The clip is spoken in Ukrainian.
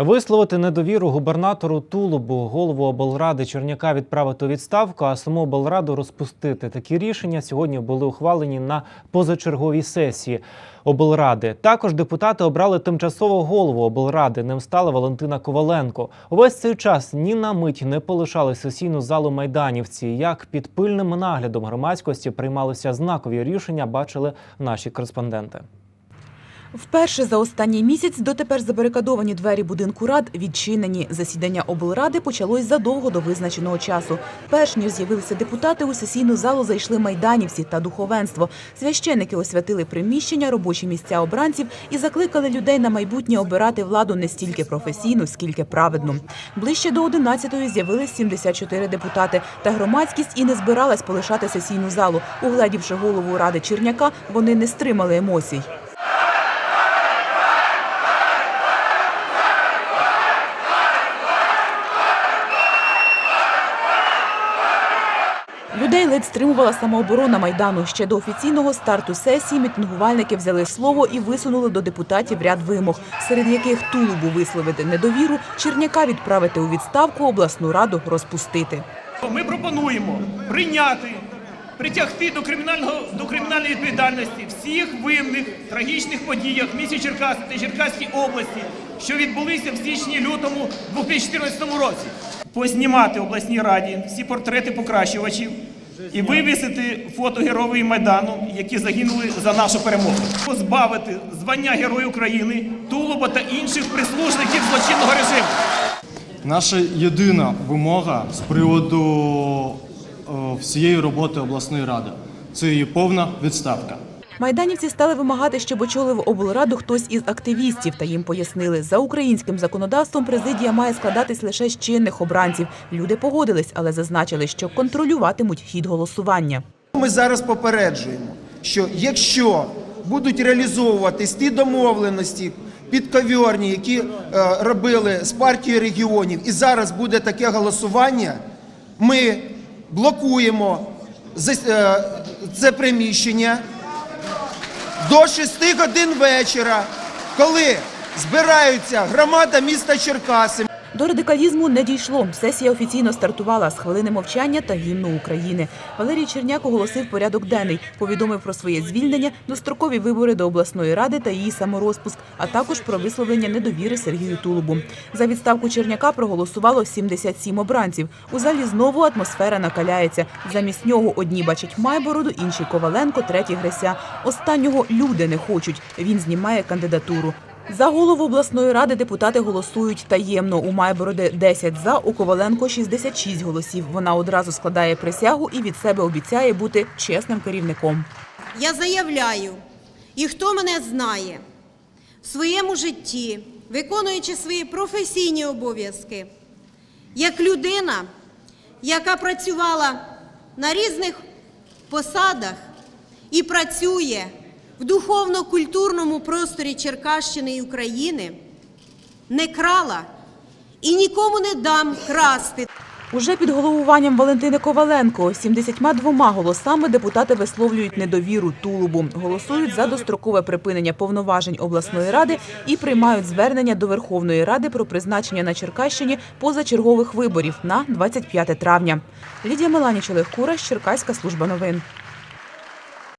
Висловити недовіру губернатору Тулубу, голову облради Черняка відправити у відставку, а саму облраду розпустити. Такі рішення сьогодні були ухвалені на позачерговій сесії облради. Також депутати обрали тимчасового голову облради. Ним стала Валентина Коваленко. Увесь цей час ні на мить не полишали сесійну залу майданівці. Як під пильним наглядом громадськості приймалися знакові рішення, бачили наші кореспонденти. Вперше за останній місяць дотепер забарикадовані двері будинку рад відчинені. Засідання облради почалось задовго до визначеного часу. Перш ніж з'явилися депутати, у сесійну залу зайшли майданівці та духовенство. Священики освятили приміщення, робочі місця обранців і закликали людей на майбутнє обирати владу не стільки професійну, скільки праведну. Ближче до 11-ї з'явились 74 депутати. Та громадськість і не збиралась полишати сесійну залу. Угледівши голову ради Черняка, вони не стримали емоцій. Людей ледь стримувала самооборона Майдану. Ще до офіційного старту сесії мітингувальники взяли слово і висунули до депутатів ряд вимог, серед яких Тулубу висловити недовіру, Черняка відправити у відставку, обласну раду розпустити. Ми пропонуємо прийняти, притягти до кримінального до кримінальної відповідальності всіх винних трагічних подіях в місті Черкаси та Черкаській області, що відбулися в січні-лютому 2014 році. Познімати обласній раді всі портрети покращувачів і вивісити фото героїв Майдану, які загинули за нашу перемогу. Позбавити звання Герою України, Тулуба та інших прислужників злочинного режиму. Наша єдина вимога з приводу е, всієї роботи обласної ради це її повна відставка. Майданівці стали вимагати, щоб очолив облраду хтось із активістів, та їм пояснили, за українським законодавством президія має складатись лише з чинних обранців. Люди погодились, але зазначили, що контролюватимуть хід голосування. Ми зараз попереджуємо, що якщо будуть реалізовуватись ті домовленості підковірні, які е, робили з партією регіонів, і зараз буде таке голосування, ми блокуємо е, це приміщення до 6 годин вечора, коли збираються громада міста Черкаси. До радикалізму не дійшло. Сесія офіційно стартувала з хвилини мовчання та гімну України. Валерій Черняк оголосив порядок денний, повідомив про своє звільнення, дострокові вибори до обласної ради та її саморозпуск, а також про висловлення недовіри Сергію Тулубу. За відставку Черняка проголосувало 77 обранців. У залі знову атмосфера накаляється. Замість нього одні бачать Майбороду, інші Коваленко, треті Греся. Останнього люди не хочуть. Він знімає кандидатуру. За голову обласної ради депутати голосують таємно. У Майбороди 10 за, у Коваленко 66 голосів. Вона одразу складає присягу і від себе обіцяє бути чесним керівником. Я заявляю, і хто мене знає, в своєму житті, виконуючи свої професійні обов'язки, як людина, яка працювала на різних посадах і працює в духовно-культурному просторі Черкащини і України, не крала і нікому не дам красти. Уже під головуванням Валентини Коваленко 72 голосами депутати висловлюють недовіру Тулубу, голосують за дострокове припинення повноважень обласної ради і приймають звернення до Верховної Ради про призначення на Черкащині позачергових виборів на 25 травня. Лідія Меланіч, Олег Кураш, Черкаська служба новин.